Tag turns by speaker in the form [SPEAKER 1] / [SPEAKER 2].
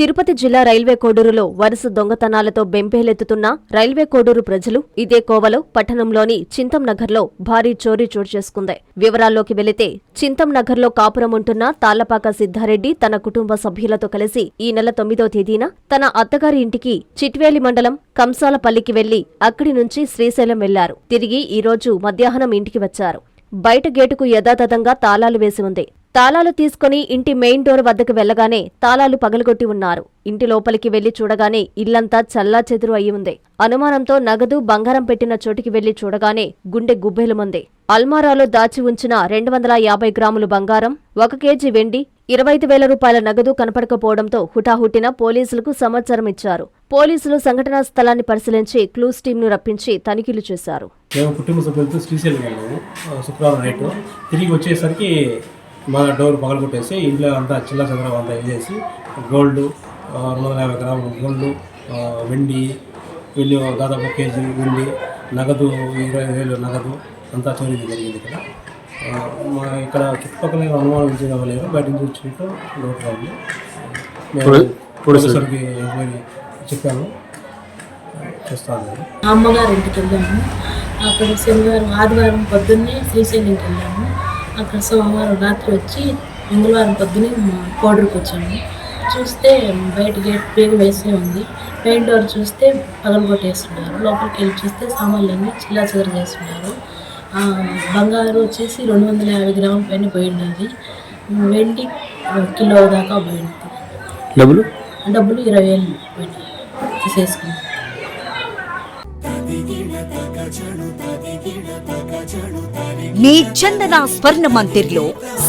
[SPEAKER 1] తిరుపతి జిల్లా రైల్వే కోడూరులో వరుస దొంగతనాలతో బెంపేలెత్తుతున్న రైల్వే కోడూరు ప్రజలు ఇదే కోవలో పట్టణంలోని చింతం నగర్లో భారీ చోరీ చోటు చేసుకుంది. వివరాల్లోకి వెళితే చింతం నగర్లో కాపురం ఉంటున్న తాళ్ళపాక సిద్ధారెడ్డి తన కుటుంబ సభ్యులతో కలిసి ఈ నెల తొమ్మిదో తేదీన తన అత్తగారి ఇంటికి చిట్వేలి మండలం కంసాలపల్లికి వెళ్ళి అక్కడి నుంచి శ్రీశైలం వెళ్ళారు. తిరిగి ఈ రోజు మధ్యాహ్నం ఇంటికి వచ్చారు. బయట గేటుకు యథాతథంగా తాళాలు వేసి ఉంది. తాళాలు తీసుకుని ఇంటి మెయిన్ డోర్ వద్దకు వెళ్ళగానే తాళాలు పగలగొట్టి ఉన్నారు. ఇంటి లోపలికి వెళ్ళి చూడగానే ఇల్లంతా చల్లా చెదురు అయి ఉంది. అనుమానంతో నగదు బంగారం పెట్టిన చోటికి వెళ్ళి చూడగానే గుండె గుబ్బేలుమంది. అల్మారాలో దాచి ఉంచిన రెండు వందల యాభై గ్రాములు బంగారం ఒక కేజీ వెండి ఇరవై ఐదు వేల రూపాయల నగదు కనపడకపోవడంతో హుటాహుటిన పోలీసులకు సమాచారం ఇచ్చారు. పోలీసులు సంఘటనా స్థలాన్ని పరిశీలించి క్లూస్ టీంను రప్పించి తనిఖీలు చేశారు.
[SPEAKER 2] మేము కుటుంబ సభ్యులతో శ్రీశైలం వెళ్ళాము. శుక్రవారం నైట్ తిరిగి వచ్చేసరికి మా డోర్ పగలగొట్టేసి ఇంట్లో అంతా చిల్ల చదరం అంతా వేసేసి గోల్డ్ రెండు వందల యాభై గ్రాములు గోల్డ్ వెండి వెండి దాదాపు ఒక కేజీ వెండి నగదు ఇరవై ఐదు వేలు నగదు అంతా చోరీ జరిగింది ఇక్కడ. మా ఇక్కడ చుట్టుపక్కల ఏం అనుమానించిన లేదు బయట నుంచి వచ్చినట్టు ఉంది మేము పోలీసులకి ఎంక్వైరీ చెప్పాము చేస్తాను.
[SPEAKER 3] అమ్మగారి ఇంటికి వెళ్ళాము. అక్కడ శనివారం ఆదివారం పొద్దున్నే శ్రీశైలంకి వెళ్ళాము. అక్కడ సోమవారం రాత్రి వచ్చి మంగళవారం పొద్దున్నే మా కోడూరుకి వచ్చాము. చూస్తే బయట గేట్ పేరు వేసే ఉంది. మెయిన్ డోర్ చూస్తే పగలగొట్టేస్తున్నారు లోపలికి వెళ్ళి చూస్తే సామాన్లన్నీ చిల్లా చిదర చేస్తున్నారు. ఆ, బంగారు వచ్చేసి రెండు వందల యాభై గ్రాముల పైన పోయినది వెండి కిలో దాకా పోయింది.
[SPEAKER 4] డబ్బులు?
[SPEAKER 3] డబ్బులు ఇరవై వేలు పోయినాయి. తీసేసుకున్నాం.
[SPEAKER 5] మీ చందన స్వర్ణ మందిర్లో